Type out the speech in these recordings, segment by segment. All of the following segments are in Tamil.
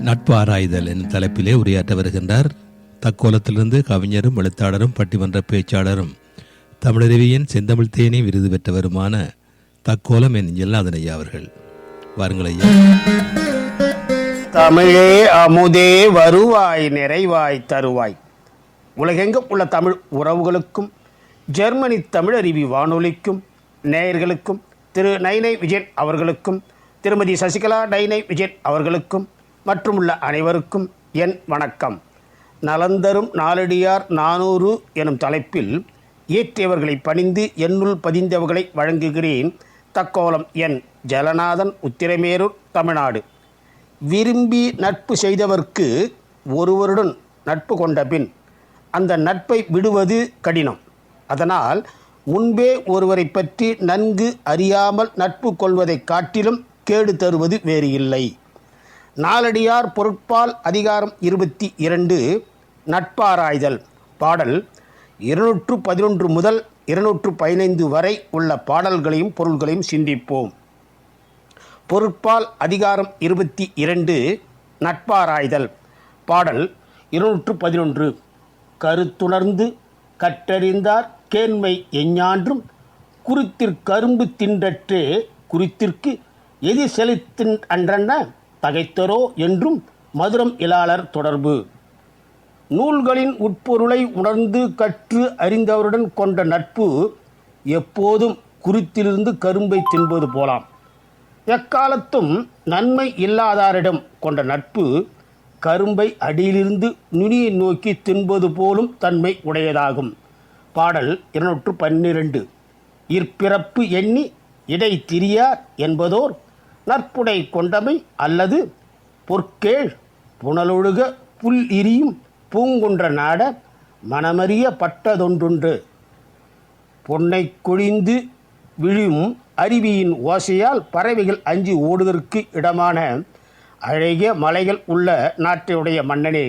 நட்பு ஆராய்தல் என்ற தலைப்பிலே உரையாற்ற வருகின்றார். தக்கோலத்திலிருந்து கவிஞரும் எழுத்தாளரும் பட்டிமன்ற பேச்சாளரும் தமிழருவியின் செந்தமிழ் தேனி விருது பெற்றவருமான தக்கோலம் என் எல்லாதன் ஐயா அவர்கள். வாருங்கள் ஐயா. தமிழே அமுதே வருவாய் நிறைவாய் தருவாய். உலகெங்கும் உள்ள தமிழ் உறவுகளுக்கும் ஜெர்மனி தமிழருவி வானொலிக்கும் நேயர்களுக்கும் திரு நைனை விஜயன் அவர்களுக்கும் திருமதி சசிகலா நைனை விஜயன் அவர்களுக்கும் மற்றும் உள்ள அனைவருக்கும் என் வணக்கம். நலந்தரும் நாளடியார் நானூறு எனும் தலைப்பில் இயற்றியவர்களை பணிந்து என்னுள் பதிந்தவர்களை வழங்குகிறேன். தக்கோலம் என் ஜலநாதன் உத்திரமேரூர் தமிழ்நாடு. விரும்பி நட்பு செய்தவர்க்கு ஒருவருடன் நட்பு கொண்ட பின் அந்த நட்பை விடுவது கடினம். அதனால் முன்பே ஒருவரை பற்றி நன்கு அறியாமல் நட்பு கொள்வதைக் காட்டிலும் கேடு தருவது வேறு இல்லை. நாலடியார் பொருட்பால் அதிகாரம் இருபத்தி இரண்டு நட்பாராய்தல். பாடல் இருநூற்று பதினொன்று முதல் இருநூற்று பதினைந்து வரை உள்ள பாடல்களையும் பொருள்களையும் சிந்திப்போம். பொருட்பால் அதிகாரம் இருபத்தி இரண்டு நட்பாராய்தல். பாடல் இருநூற்று பதினொன்று. கருத்துணர்ந்து கற்றறிந்தார் கேண்மை எஞ்ஞான்றும் குறித்திற்கரும்பு தின்றற்றே குறித்திற்கு எதி செலுத்தின் அன்றென்ன தகைத்தரோ என்றும் மதுரம் இலாளர் தொடர்பு. நூல்களின் உட்பொருளை உணர்ந்து கற்று அறிந்தவருடன் கொண்ட நட்பு எப்போதும் குறித்திலிருந்து கரும்பை தின்பது போலாம். எக்காலத்தும் நன்மை இல்லாதாரிடம் கொண்ட நட்பு கரும்பை அடியிலிருந்து நுனியை நோக்கி தின்பது போலும் தன்மை உடையதாகும். பாடல் இருநூற்று பன்னிரண்டு. இற்பிறப்பு எண்ணி இடை திரியார் என்பதோர் நற்புடை கொண்டமை அல்லது பொற்கேழ் புனலொழுக புல் இரியும் பூங்குன்ற நாட மனமறிய பட்டதொன்றுண்டு பொன்னை கொழிந்து விழும் அருவியின் ஓசையால் பறவைகள் அஞ்சி ஓடுவதற்கு இடமான அழகிய மலைகள் உள்ள நாட்டினுடைய மன்னனே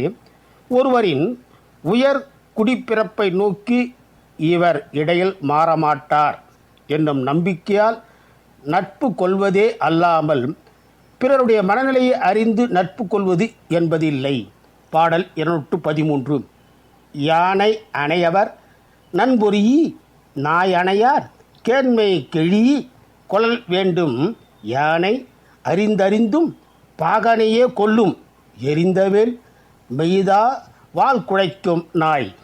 ஒருவரின் உயர் குடிப்பிறப்பை நோக்கி இவர் இடையில் மாறமாட்டார் என்னும் நம்பிக்கையால் நட்பு கொள்வதே அல்லாமல் பிறருடைய மனநிலையை அறிந்து நட்பு கொள்வது என்பதில்லை. பாடல் இருநூற்று பதிமூன்று. யானை அணையவர் நண்பொறியி நாய் அணையார் கேண்மை கெழி கொழல் வேண்டும். யானை அறிந்தறிந்தும் பாகனையே கொல்லும். எரிந்தவேல் மெய்தா வால் குழைக்கும் நாய்.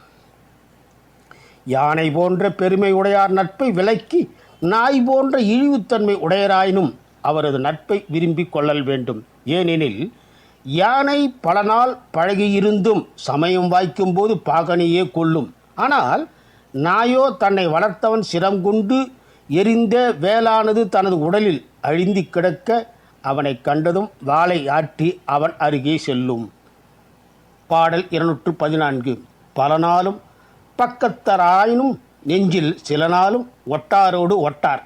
யானை போன்ற பெருமை உடையார் நட்பை விலக்கி நாய் போன்ற இழிவுத்தன்மை உடையராயினும் அவரது நட்பை விரும்பி கொள்ளல் வேண்டும். ஏனெனில் யானை பல நாள் பழகியிருந்தும் சமயம் வாய்க்கும்போது பாகனையே கொள்ளும் ஆனால் நாயோ தன்னை வளர்த்தவன் சிரம் கொண்டு எரிந்த வேலானது தனது உடலில் அழிந்து கிடக்க அவனை கண்டதும் வாளை ஆட்டி அவன் அருகே செல்லும். பாடல் இருநூற்று பதினான்கு. பல நாளும் பக்கத்தராயினும் நெஞ்சில் சில நாளும் ஒட்டாரோடு ஒட்டார்.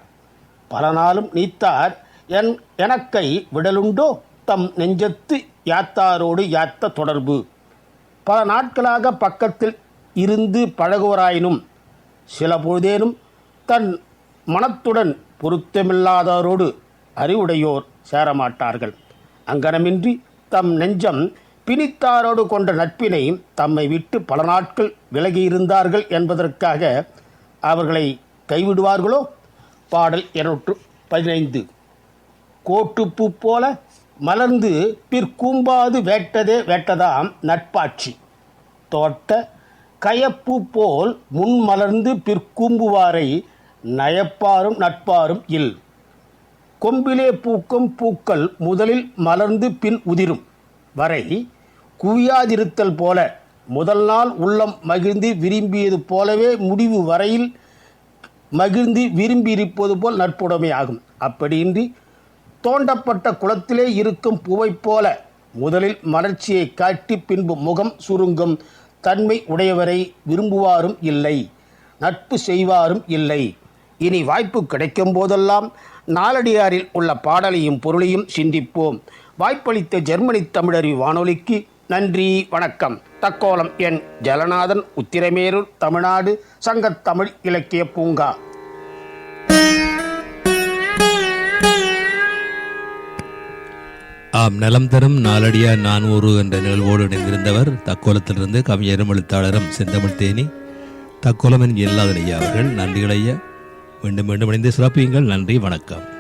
பல நாளும் நீத்தார் என் எனக்கை விடலுண்டோ? தம் நெஞ்சத்து யாத்தாரோடு யாத்த தொடர்பு? பல நாட்களாக பக்கத்தில் இருந்து பழகுவராயினும் சில பொழுதேனும் தன் மனத்துடன் பொருத்தமில்லாதாரோடு அறிவுடையோர் சேரமாட்டார்கள். அங்கனமின்றி தம் நெஞ்சம் பிணித்தாரோடு கொண்ட நட்பினை தம்மை விட்டு பல நாட்கள் விலகியிருந்தார்கள் என்பதற்காக அவர்களை கைவிடுவார்களோ? பாடல் இருநூற்று பதினைந்து. கோட்டுப்பூ போல மலர்ந்து பிற்கூம்பாது வேட்டதே வேட்டதாம் நட்பாட்சி. தோட்ட கயப்பூ போல் முன் மலர்ந்து பிற்கூம்புவாரை நயப்பாரும் நட்பாரும் இல். கொம்பிலே பூக்கும் பூக்கள் முதலில் மலர்ந்து பின் உதிரும். வரை குவியாதிருத்தல் போல முதல் நாள் உள்ளம் மகிழ்ந்து விரும்பியது போலவே முடிவு வரையில் மகிழ்ந்து விரும்பி இருப்பது போல் நட்புடைமை ஆகும். அப்படியின்றி தோண்டப்பட்ட குளத்திலே இருக்கும் பூவைப் போல முதலில் மலர்ச்சியை காட்டி பின்பு முகம் சுருங்கும் தன்மை உடையவரை விரும்புவாரும் இல்லை நட்பு செய்வாரும் இல்லை. இனி வாய்ப்பு கிடைக்கும் போதெல்லாம் நாலடியாரில் உள்ள பாடலையும் பொருளையும் சிந்திப்போம். வாய்ப்பளித்த ஜெர்மனி தமிழறி வானொலிக்கு நன்றி வணக்கம். தக்கோலம் என் ஜலநாதன் உத்திரமேரூர் தமிழ்நாடு சங்கத் தமிழ் இலக்கிய பூங்கா. ஆம் நலம் தரும் நாளடியா நானூறு என்ற நிகழ்வோடு இணைந்திருந்தவர் தக்கோலத்திலிருந்து கவிஞரும் எழுத்தாளரும் செந்தமிழ் தேனி. தக்கோலம் எல்லாதன் ஐயா அவர்கள் நன்றிகள் ஐயா. மீண்டும் மீண்டும் இணைந்து சிறப்பியுங்கள். நன்றி வணக்கம்.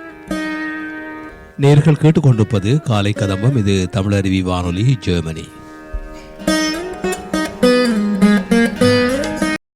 நேர்கள் கேட்டுக்கொண்டிருப்பது காலை கதம்பம். இது தமிழருவி வானொலி ஜெர்மனி.